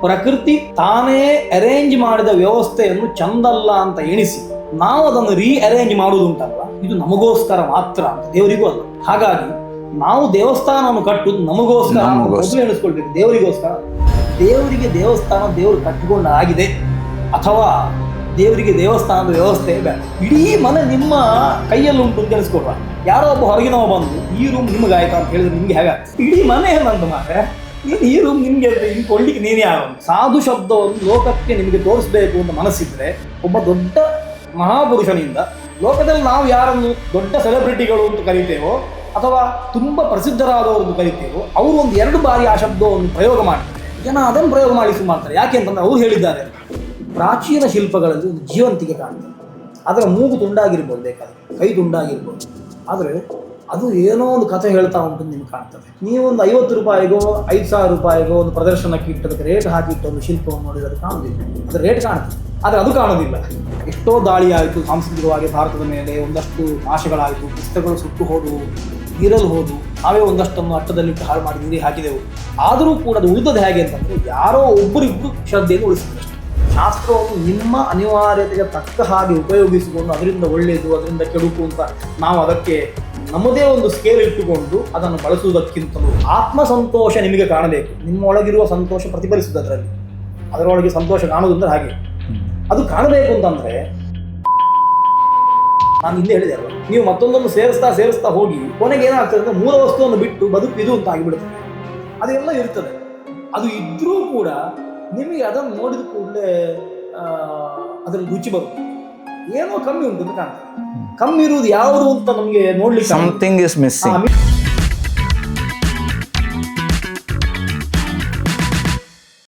ಪ್ರಕೃತಿ ತಾನೇ ಅರೇಂಜ್ ಮಾಡಿದ ವ್ಯವಸ್ಥೆಯನ್ನು ಚಂದಲ್ಲ ಅಂತ ಎಣಿಸಿ ನಾವು ಅದನ್ನು ರೀ ಅರೇಂಜ್ ಮಾಡುವುದುಂಟಲ್ಲ ಇದು ನಮಗೋಸ್ಕರ ಮಾತ್ರ ಅಂತ ದೇವರಿಗೂ ಅಲ್ಲ. ಹಾಗಾಗಿ ನಾವು ದೇವಸ್ಥಾನವನ್ನು ಕಟ್ಟುವುದು ನಮಗೋಸ್ಕರ. ಮೊದಲು ಎಣಿಸ್ಕೊಳ್ಬೇಕು. ದೇವರಿಗೋಸ್ಕರ. ದೇವರಿಗೆ ದೇವಸ್ಥಾನ ದೇವರು ಕಟ್ಟಿಕೊಂಡ ಆಗಿದೆ ಅಥವಾ ದೇವರಿಗೆ ದೇವಸ್ಥಾನದ ವ್ಯವಸ್ಥೆ ಬೇಡ. ಇಡೀ ಮನೆ ನಿಮ್ಮ ಕೈಯಲ್ಲಿ ಉಂಟು ಅಂತ ಎಣಿಸ್ಕೊಡ್ರ ಯಾರೋ ಒಬ್ಬ ಹೊರಗಿನವ ಬಂದು ಈ ರೂಮ್ ನಿಮಗಾಯ್ತಾ? ಅಂತ ಹೇಳಿದ್ರೆ ನಿಮ್ಗೆ ಹೇಗ ಇಡೀ ಮನೆ ಏನಂತ ಮಾರೆ ನೀನು ಈ ರೂಮ್ ನಿಮಗೆ ಹಿಂಗೆ ಕೊಡ್ಲಿಕ್ಕೆ ನೀನೇ ಯಾರು? ಸಾಧು ಶಬ್ದವನ್ನು ಲೋಕಕ್ಕೆ ನಿಮಗೆ ತೋರಿಸ್ಬೇಕು ಅಂತ ಮನಸ್ಸಿದ್ರೆ ಒಬ್ಬ ದೊಡ್ಡ ಮಹಾಪುರುಷನಿಂದ ಲೋಕದಲ್ಲಿ ನಾವು ಯಾರನ್ನು ದೊಡ್ಡ ಸೆಲೆಬ್ರಿಟಿಗಳು ಅಂತ ಕರಿತೇವೋ, ಅಥವಾ ತುಂಬ ಪ್ರಸಿದ್ಧರಾದವರು ಅಂತ ಕರಿತೇವೋ, ಅವರು ಒಂದು ಎರಡು ಬಾರಿ ಆ ಶಬ್ದವನ್ನು ಪ್ರಯೋಗ ಮಾಡ್ತಾರೆ ಜನ ಅದನ್ನು ಪ್ರಯೋಗ ಮಾಡಿಸಿ ಮಾಡ್ತಾರೆ. ಯಾಕೆ ಅಂತಂದ್ರೆ ಅವ್ರು ಹೇಳಿದ್ದಾರೆ, ಪ್ರಾಚೀನ ಶಿಲ್ಪಗಳಲ್ಲಿ ಒಂದು ಜೀವಂತಿಕೆ ಕಾಣ್ತದೆ. ಅದರ ಮೂಗು ತುಂಡಾಗಿರ್ಬೋದು, ಬೇಕಾದ್ರೆ ಕೈ ತುಂಡಾಗಿರ್ಬೋದು. ಆದರೆ ಅದು ಏನೋ ಒಂದು ಕಥೆ ಹೇಳ್ತಾ ಉಂಟು ನಿಮ್ಗೆ ಕಾಣ್ತದೆ. ನೀವು ಒಂದು ಐವತ್ತು ರೂಪಾಯಿಗೋ, ಐದು ಸಾವಿರ ರೂಪಾಯಿಗೋ ಒಂದು ಪ್ರದರ್ಶನಕ್ಕೆ ಇಟ್ಟದಕ್ಕೆ ರೇಟ್ ಹಾಕಿಟ್ಟು ಒಂದು ಶಿಲ್ಪವನ್ನು ನೋಡಿದ್ರೆ ಅದು ಕಾಣುವುದಿಲ್ಲ. ಅದು ರೇಟ್ ಕಾಣುತ್ತೆ. ಆದರೆ ಅದು ಕಾಣೋದಿಲ್ಲ ಎಷ್ಟೋ ದಾಳಿ ಆಯಿತು ಸಾಂಸ್ಕೃತಿಕವಾಗಿ ಭಾರತದ ಮೇಲೆ, ಒಂದಷ್ಟು ನಾಶಗಳಾಯಿತು ಪುಸ್ತಕಗಳು ಸುಟ್ಟು ಹೋದವು, ನೀರಲ್ಲಿ ಹೋದವು, ನಾವೇ ಒಂದಷ್ಟನ್ನು ಅಟ್ಟದಲ್ಲಿಟ್ಟು ಹಾಳು ಮಾಡಿ ನೀರಿ ಹಾಕಿದೆವು. ಆದರೂ ಕೂಡ ಅದು ಉಳಿದದ್ದು ಹೇಗೆ ಅಂತಂದರೆ ಯಾರೋ ಒಬ್ಬರಿಬ್ಬರು ಶ್ರದ್ಧೆಯನ್ನು ಉಳಿಸಿದಷ್ಟು. ಶಾಸ್ತ್ರವನ್ನು ನಿಮ್ಮ ಅನಿವಾರ್ಯತೆಗೆ ತಕ್ಕ ಹಾಗೆ ಉಪಯೋಗಿಸಿಕೊಂಡು ಅದರಿಂದ ಒಳ್ಳೆಯದು, ಅದರಿಂದ ಕೆಡುಕು ಅಂತ ನಾವು ಅದಕ್ಕೆ ನಮ್ಮದೇ ಒಂದು ಸ್ಕೇಲ್ ಇಟ್ಟುಕೊಂಡು ಅದನ್ನು ಬಳಸುವುದಕ್ಕಿಂತಲೂ ಆತ್ಮ ಸಂತೋಷ ನಿಮಗೆ ಕಾಣಬೇಕು. ನಿಮ್ಮ ಒಳಗಿರುವ ಸಂತೋಷ ಪ್ರತಿಫಲಿಸುವುದು ಅದರಲ್ಲಿ. ಅದರೊಳಗೆ ಸಂತೋಷ ಕಾಣುವುದು ಅಂದ್ರೆ ಹಾಗೆ. ಅದು ಕಾಣಬೇಕು ಅಂತಂದ್ರೆ ನಾನು ಹಿಂದೆ ಹೇಳಿದೆ ಅಲ್ವಾ? ನೀವು ಮತ್ತೊಂದನ್ನು ಸೇರಿಸ್ತಾ ಸೇರಿಸ್ತಾ ಹೋಗಿ ಕೊನೆಗೆ ಏನಾಗ್ತದೆ ಅಂದ್ರೆ ಮೂಲ ವಸ್ತುವನ್ನು ಬಿಟ್ಟು ಬದುಕು ಇದು ಅಂತ ಆಗಿಬಿಡುತ್ತೆ. ಅದೆಲ್ಲ ಇರ್ತದೆ. ಅದು ಇದ್ರೂ ಕೂಡ ನಿಮಗೆ ಅದನ್ನು ನೋಡಿದ ಕೂಡಲೇ ಅದರಲ್ಲಿ ರುಚಿ ಬರುತ್ತೆ. ಏನೋ ಕಮ್ಮಿ ಉಂಟು ಅಂತ ಕಾಣ್ತದೆ. ಕಮ್ಮಿ ಇರುವುದು ಯಾವುದು ಅಂತ ನಮಗೆ ನೋಡ್ಲಿಕ್ಕೆ ಸಮಥಿಂಗ್ ಇಸ್ ಮಿಸ್ಸಿಂಗ್